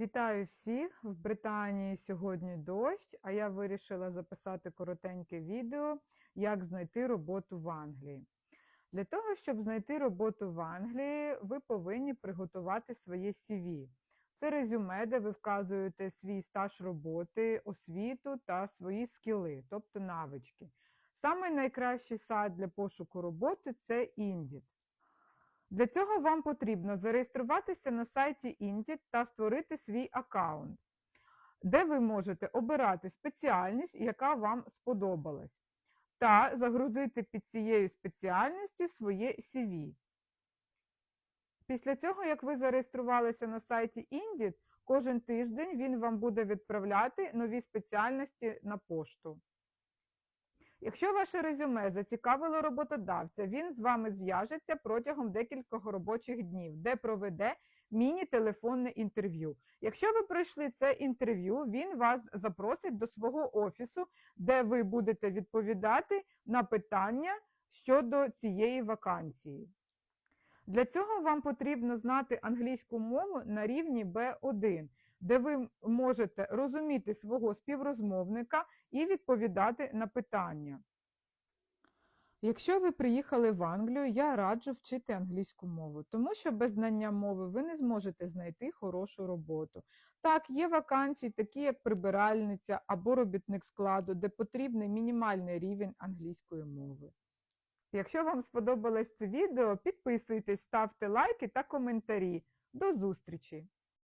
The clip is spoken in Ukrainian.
Вітаю всіх! В Британії сьогодні дощ, а я вирішила записати коротеньке відео, як знайти роботу в Англії. Для того, щоб знайти роботу в Англії, ви повинні приготувати своє CV. Це резюме, де ви вказуєте свій стаж роботи, освіту та свої скіли, тобто навички. Самий найкращий сайт для пошуку роботи це Indeed. Для цього вам потрібно зареєструватися на сайті Indeed та створити свій аккаунт, де ви можете обирати спеціальність, яка вам сподобалась, та загрузити під цією спеціальністю своє CV. Після цього, як ви зареєструвалися на сайті Indeed, кожен тиждень він вам буде відправляти нові спеціальності на пошту. Якщо ваше резюме зацікавило роботодавця, він з вами зв'яжеться протягом декількох робочих днів, де проведе міні-телефонне інтерв'ю. Якщо ви пройшли це інтерв'ю, він вас запросить до свого офісу, де ви будете відповідати на питання щодо цієї вакансії. Для цього вам потрібно знати англійську мову на рівні B1, де ви можете розуміти свого співрозмовника і відповідати на питання. Якщо ви приїхали в Англію, я раджу вчити англійську мову, тому що без знання мови ви не зможете знайти хорошу роботу. Так, є вакансії, такі як прибиральниця або робітник складу, де потрібний мінімальний рівень англійської мови. Якщо вам сподобалось це відео, підписуйтесь, ставте лайки та коментарі. До зустрічі!